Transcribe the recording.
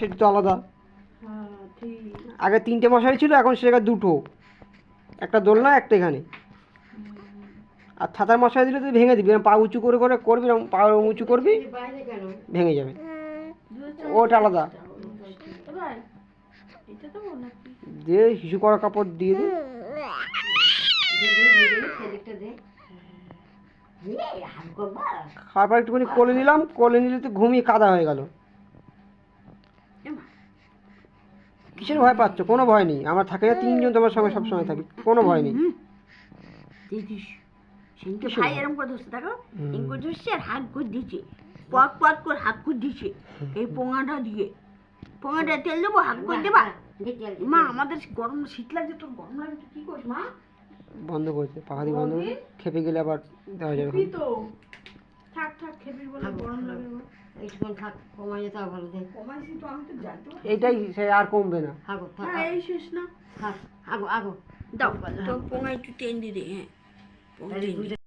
সেটা তো আলাদা। হ্যাঁ আগে তিনটে মশারি ছিল এখন সেটা দুটো। একটা দোলনা একটা এখানে। আর ছাতার মশারি দিলে তুই ভেঙে দিবি পা উঁচু করে করে করবি পা উঁচু করবি ভেঙে যাবে। ওটা আলাদা। দিয়ে শিশু করা কাপড় দিয়ে দে। খাবার একটুখানি কোলে নিলাম কোলে নিলে তো ঘুমিয়ে কাদা হয়ে গেল। কিসের ভয় পাচ্ছ? কোনো ভয় নেই। আমার থাকে না তিনজন তোমার সঙ্গে সবসময় থাকি। কোনো ভয় নেই। ভাই ভয়? করে ধরছে দেখো? হুম। করে ধরছে আর হাত করে দিচ্ছে। পট পট করে হাত করে দিচ্ছে। এই পোঙাটা দিয়ে। পোঙাটা তেল দেবো হাত করে দেবা? মা আমাদের গরম শীত লাগছে তোর গরম লাগে কি করিস মা? বন্ধ করেছে পাখা দিয়ে বন্ধ করে খেপে গেলে আবার দেওয়া যাবে। তো। থাক থাক খেবি বলে গরম লাগে গো। থাক কমাই যেতে ভালো দেখ। কমাইছি তো আমি তো জানতে পারি এইটাই সে আর কমবে না। হাগো থাক হ্যাঁ এই শেষ না। থাক আগো আগো দাও। তো পোঙা একটু টেন দিয়ে হ্যাঁ।